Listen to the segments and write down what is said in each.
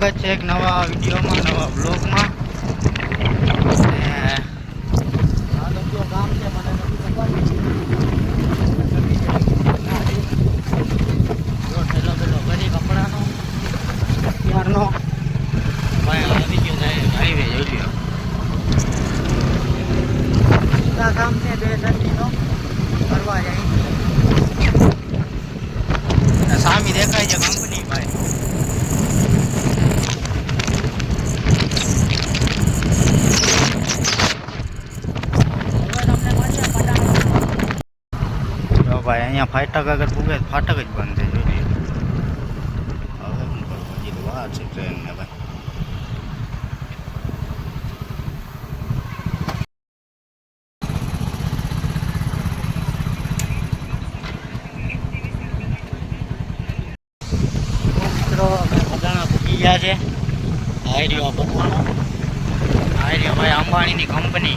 સ્વાગત છે એક નવા વિડીયોમાં નવા બ્લોગમાં ને આ તો છે મને નથી ઠેલો પેલો કરી કપડાનો ભાઈ આવી ગયો જાય હાઈવે જોઈ લ્યો સીધા ગામ છે બે ધરતીનો ફરવા જાય. સામી દેખાય છે કંપની ભાઈ જો ભાઈ અહીંયા ફાટક આગળ પૂગે ફાટક જ બંધ થઈ જોઈએ. હવે શું કરવું? હજી તો વાર છે ટ્રેનને ભાઈ. છે. આઈડિયો બધાનો આયરીઓ ભાઈ અંબાણીની કંપની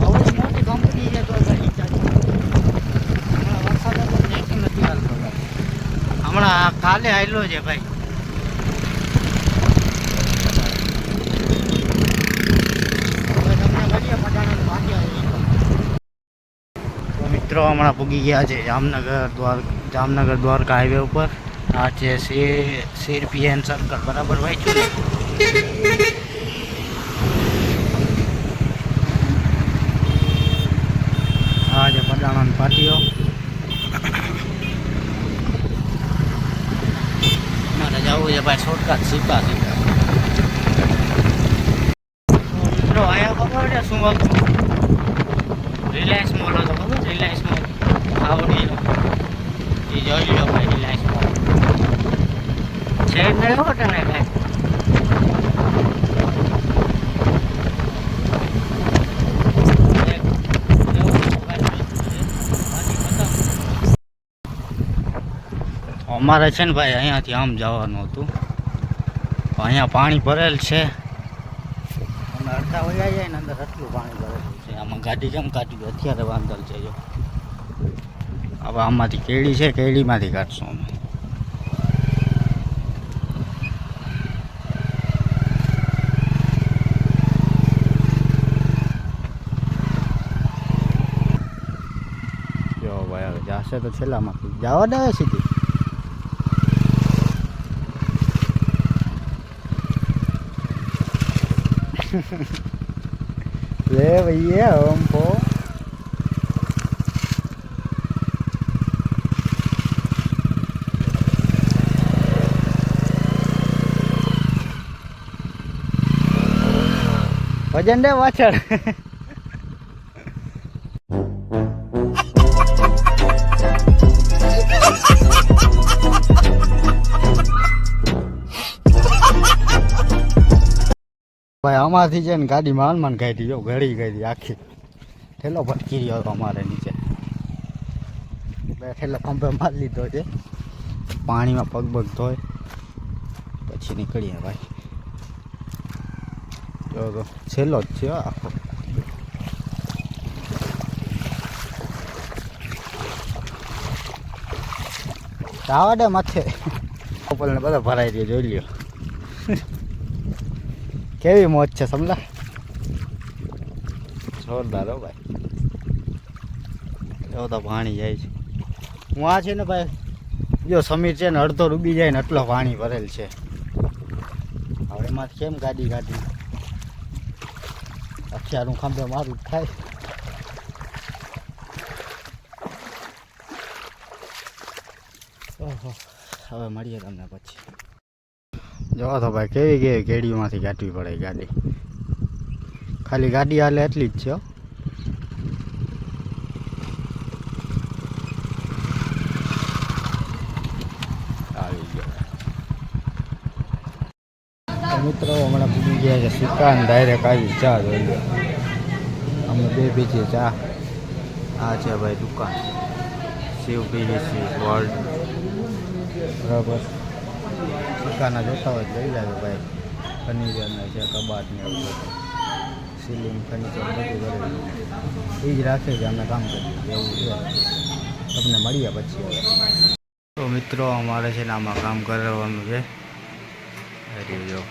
આવડી મોટી કંપની છે તો ગાડી ચાલુ હમણાં વરસાદ હતો ને એક નથી હાલતો ગાડી. કાલે આવેલો છે ભાઈ. પટાણાનું મિત્રો, હમણાં પૂગી ગયા છે જામનગર દ્વાર જામનગર દ્વારકા હાઈવે ઉપર. આ છે શેર શેર પીએન સર્કલ બરાબર ભાઈ? ને આ છે પડાણાની પાટીઓ. મારે જવું છે. ભાઈ શોર્ટકટ સીધા સીધા મિત્રો અહીંયા ખબર છે શું હતું રિલાયન્સ મોલ હતો ખબર રિલાયન્સ મોલ આવડી એ જોઈ લો ભાઈ રિલાયન્સ મોલ છે જ નહીં હોટે ને કાંઈ એક એવું મોબાઈલ અમારે છે ને ભાઈ અહીંયાથી આમ જવાનું હતું. અહીંયા પાણી ભરેલ છે. અમે અડધા વયા જાય ને અંદર આટલું પાણી ભરેલું છે. આમાં ગાડી કેમ કાઢી? અત્યારે વાંધલ છે જો. હવે આમાંથી કેળી છે, કેળીમાંથી કાઢશું અમે. જાશે તો છેલ્લામાંથી જવા દે સીધી. લે ભઈએ હમ પો ભજન દે પાછળ. આમાંથી છે ને ગાડી માન માન કાઢી જો ઘડી ગઈ આખી. ઠેલો ભટકી રહ્યો હતો અમારે નીચે. બે ઠેલો ખંભે મારી લીધો છે. પાણીમાં પગ પગ ધોય પછી નીકળીએ ભાઈ. જો તો છેલ્લો જ છે આખો. આવા માથે. કપલને બધા ભરાઈ દે જોઈ લ્યો. કેવી મોજ છે સમલા? જોરદાર હો ભાઈ. તો પાણી જાય છે. હું આ છે ને ભાઈ જો સમીર છે ને અડધો ડૂબી જાય ને એટલો પાણી ભરેલ છે. હવે એમાંથી કેમ ગાડી ગાડી અખિયારું ખંભે મારું થાય. ઓહો હવે મળીએ તમને પછી. જો તો ભાઈ કેવી કેવી કેડીમાંથી કાઢવી પડે ગાડી. ખાલી ગાડી હાલે એટલી જ છે મિત્રો, હમણાં ભૂલી ગયા છે સિક્કા ડાયરેક્ટ આવી ચા જોઈ લો. અમે બે પીછી ચા. આ છે ભાઈ દુકાન. શિવ પીવીસી વર્લ્ડ બરાબર. સિક્કાના જોતા હોય લઈ જાજો ભાઈ. ફર્નિચરના છે, કબાટ ને એવું બધું. સીલિંગ ફર્નિચર બધું કરે. એ જ રાખે છે, અમે કામ કરીએ. એવું છે. તમને મળીએ પછી હવે. તો મિત્રો, અમારે છે ને આમાં કામ કરવાનું છે. જો.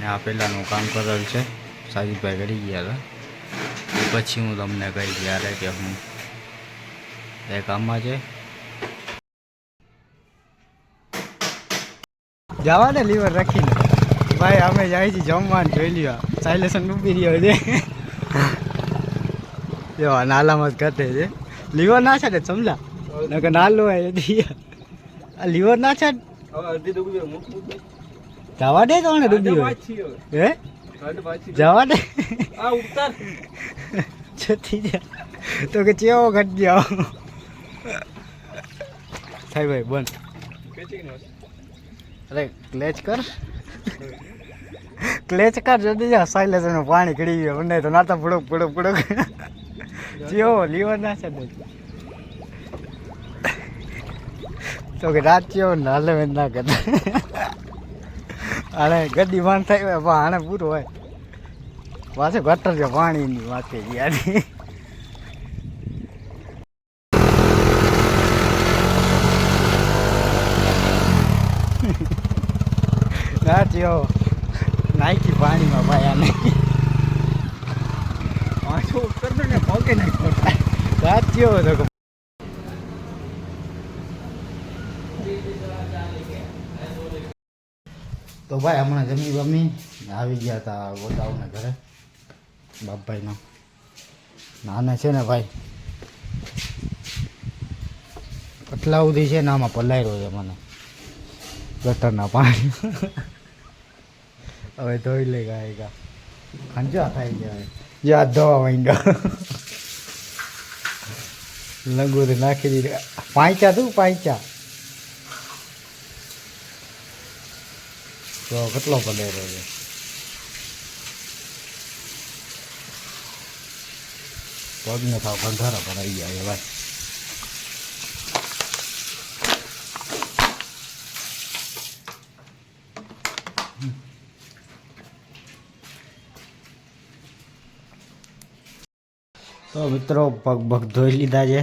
ને આ પહેલાંનું કામ કરેલ છે. સાજીદભાઈ કરી ગયા હતા. પછી હું તમને કહી ત્યારે કે હું એ કામમાં છે જવા ને લીવર રાખીને. ભાઈ અમે જાય છે જમવાનું જોઈ લ્યો. સાયલેશન ડૂબી રહ્યો છે. જો નાલામાં જ ઘટે છે. લીવર ના છે ને સમલા? નકર નાલો હોય આ લીવર ના છે? જવા દે તો ને ડૂબી હોય હે? જવા દે. છતી જા. તો કે ચેવો ઘટ જાઓ થાય ભાઈ બંધ. અરે, ક્લેચ કર. ક્લેચ કર, જલ્દી જા. સાયલેન્સરનું પાણી કડી ગયું. મને તો નાતા પડોક પડોક પડોક જીઓ, લીવર ના છે તો કે રાત જેવો નાલે મેં ના કરતા આને ગડી થઈ હોય પણ આને પૂરું હોય. પાછું ગટર છે, પાણીની વાત થઈ જેવો નાખી પાણીમાં ભાઈ આને. પાછો ઉતરતો ને પગે નાખ્યો રાત જેવો તો તો ભાઈ હમણાં જમી બમી આવી ગયા હતા ગોદાવને ઘરે, બાપભાઈનો. નાને છે ને ભાઈ. પટલા સુધી છે ને આમાં પલાયરો છે મને. ગટરના પાણી. હવે ધોઈ લે ગાય ગા ખંજા થાય જાય યા ધોવા માંડ્યો લંગોરી નાખી દીધી પાંચા તું પાંચા તો કેટલો પલેરો છે પગને થાવ બંધારા પર આવી જાય ભાઈ તો મિત્રો, પગ પગ ધોઈ લીધા છે.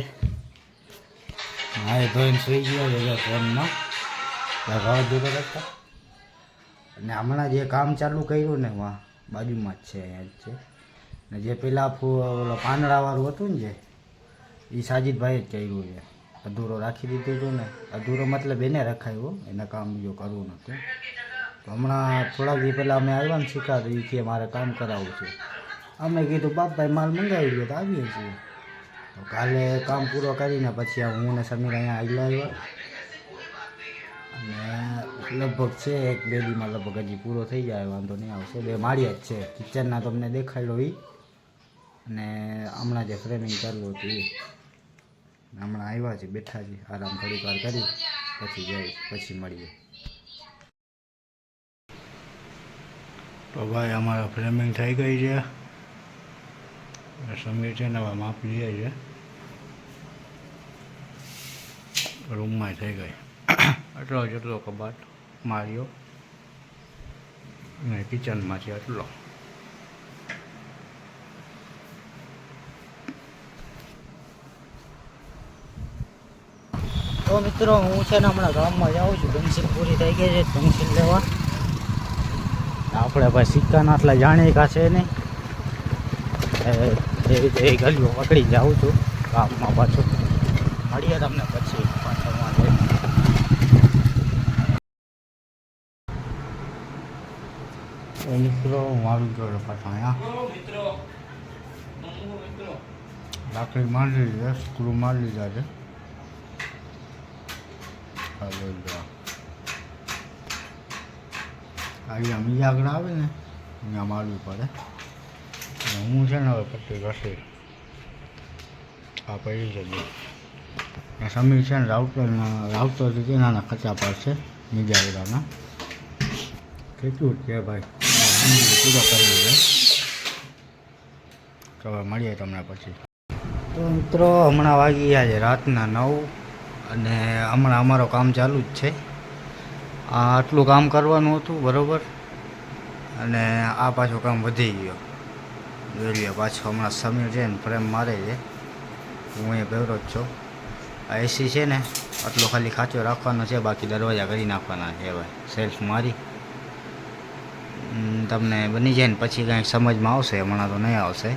હા ધોઈને સુઈ ગયા છે ફોનમાં. રવા દૂર હતા અને હમણાં જે કામ ચાલુ કર્યું ને વાં બાજુમાં જ છે, અહીંયા છે. ને જે પેલા ઓલો પાંદડાવાળું હતું ને જે એ સાજીદભાઈ જ કર્યું છે. અધૂરો રાખી દીધું હતું ને. અધૂરો મતલબ એને રખાયો એને કામ બીજું કરવું નહોતું તો હમણાં થોડાક દી પહેલાં અમે આવ્યા ને શીખા તો એ કે મારે કામ કરાવવું છે. અમે કીધું, બાપભાઈ, માલ મંગાવી લો તો આવીએ છીએ. તો કાલે કામ પૂરો કરીને પછી હું ને સમીર અહીંયા આવી આવ્યા. અને લગભગ છે એક બે દીમાં લગભગ હજી પૂરો થઈ જાય, વાંધો નહીં આવશે. બે માળિયા જ છે. કિચનના તમને દેખાયેલો એ અને હમણાં જે ફ્રેમિંગ ચાલુ હતું એ હમણાં આવ્યા છે, બેઠા છે. આરામ થોડીક વાર કરી, પછી જઈ પછી મળીએ. તો ભાઈ, અમારા ફ્રેમિંગ થઈ ગઈ છે. સમીર છે ને માપ લઈએ છે. રૂમમાં થઈ ગઈ. આટલો જેટલો કબાટ માર્યો. ને કિચનમાં છે આટલો. તો મિત્રો, હું છે ને હમણાં ગામમાં જાઉં છું. પેન્સિલ પૂરી થઈ ગઈ છે. પેન્સિલ લેવા. આપણે ભાઈ સિક્કાના આટલા જાણીએ કા છે નહીં. એ ગલીઓ પકડી જાઉં છું ગામમાં પાછું. મળીએ તમને પછી પાછળ મિત્રો મારું જોડે પાછા અહીંયા લાકડી મારી લીધી છે સ્ક્રૂ મારી લીધા છે. અહીંયા બીજા આગળ આવે ને અહીંયા મારવી પડે. હું છે ને હવે પટ્ટી ઘસી આ પડી બે. ને સમીર છે ને રાઉટરના રાઉટર રીતે નાના ખચા પાડ છે આગળના કેટલું છે ભાઈ? પૂરો કરી છે તો હવે મળીએ તમને પછી. તો મિત્રો, હમણાં વાગી ગયા છે રાતના નવ અને હમણાં અમારો કામ ચાલુ જ છે. આટલું કામ કરવાનું હતું, બરાબર? અને આ પાછું કામ વધી ગયો. જોઈએ પાછો હમણાં સમીર છે ને ફ્રેમ મારે છે. હું એ ભેવરો જ છું. આ એસી છે ને, આટલો ખાલી ખાંચો રાખવાનો છે, બાકી દરવાજા કરી નાખવાના છે ભાઈ સેલ્ફ મારી. તમને બની જાય ને પછી કાંઈક સમજમાં આવશે, હમણાં તો નહીં આવશે.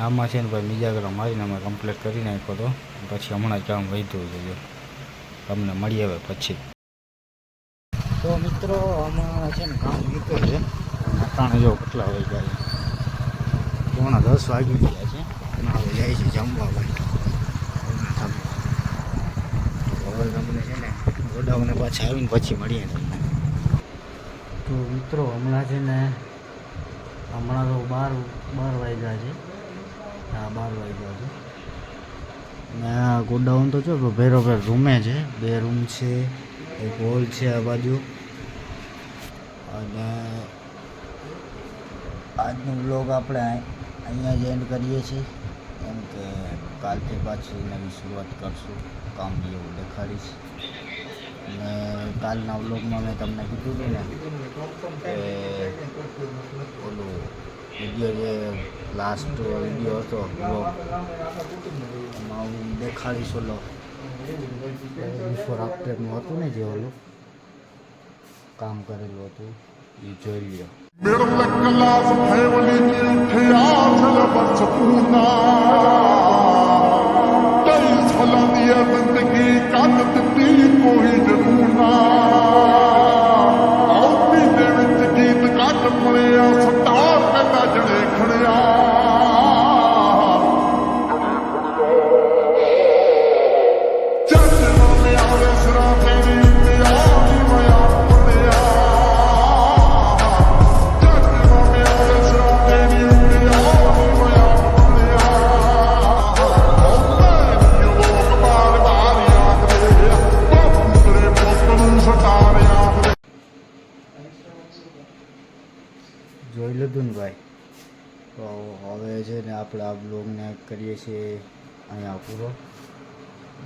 આમાં છે ને ભાઈ બીજા ગ્રામ મારીને અમે કમ્પ્લીટ કરી નાખ્યો તો, પછી હમણાં કામ વધ્યું છે તમને મળી આવે પછી. તો મિત્રો, આમાં છે ને કામ નીકળ્યું છે. અટાણે જો કેટલા વાગ્યા છે. પોણા દસ વાગી ગયા છે. અને જાય છે જમવા ભાઈ હવે તમને છે ને ગોડાઉને પાછા આવીને પછી મળીએ તમને. તો મિત્રો, હમણાં છે ને, હમણાં તો બાર બાર વાગ્યા છે. હા, બાર વાગ્યા છે. ને આ ગોડાઉન તો જો ભેરો, ભેર રૂમે છે. બે રૂમ છે, એક હોલ છે આ બાજુ. અને આજનો બ્લોગ આપણે અહીંયા જ એન્ડ કરીએ છીએ. એમ કે કાલથી પાછી નવી શરૂઆત કરશું. કામ બી એવું દેખાડીશ. ને કાલના બ્લોગમાં મેં તમને કીધું હતું ને કે ઓલું વીડિયો જે લાસ્ટ વીડિયો હતો બ્લોગ એમાં હું દેખાડીશ ઓલો બિફોર આફ્ટરનું હતું ને જે ઓલું કામ કરેલું હતું, એ જોઈ લ્યો. कलास भैवली जी उथे आल बस पूना टई छल मिया बंदगी कान तई कोई ज़रूर જોઈ લીધું ને ભાઈ. તો હવે છે ને આપણે આ બ્લોગને કરીએ છીએ અહીંયા પૂરો.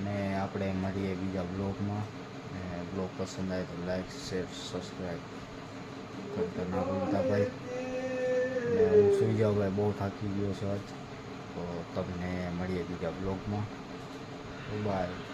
ને આપણે મળીએ બીજા બ્લોગમાં ને બ્લોગ પસંદ આવે તો લાઈક શેર સબસ્ક્રાઈબ કરતા ના ભૂલતા ભાઈ. ને હું સુઈ જાઉં ભાઈ, બહુ થાકી ગયો છે આજ. તો તમને મળીએ બીજા બ્લોગમાં બાય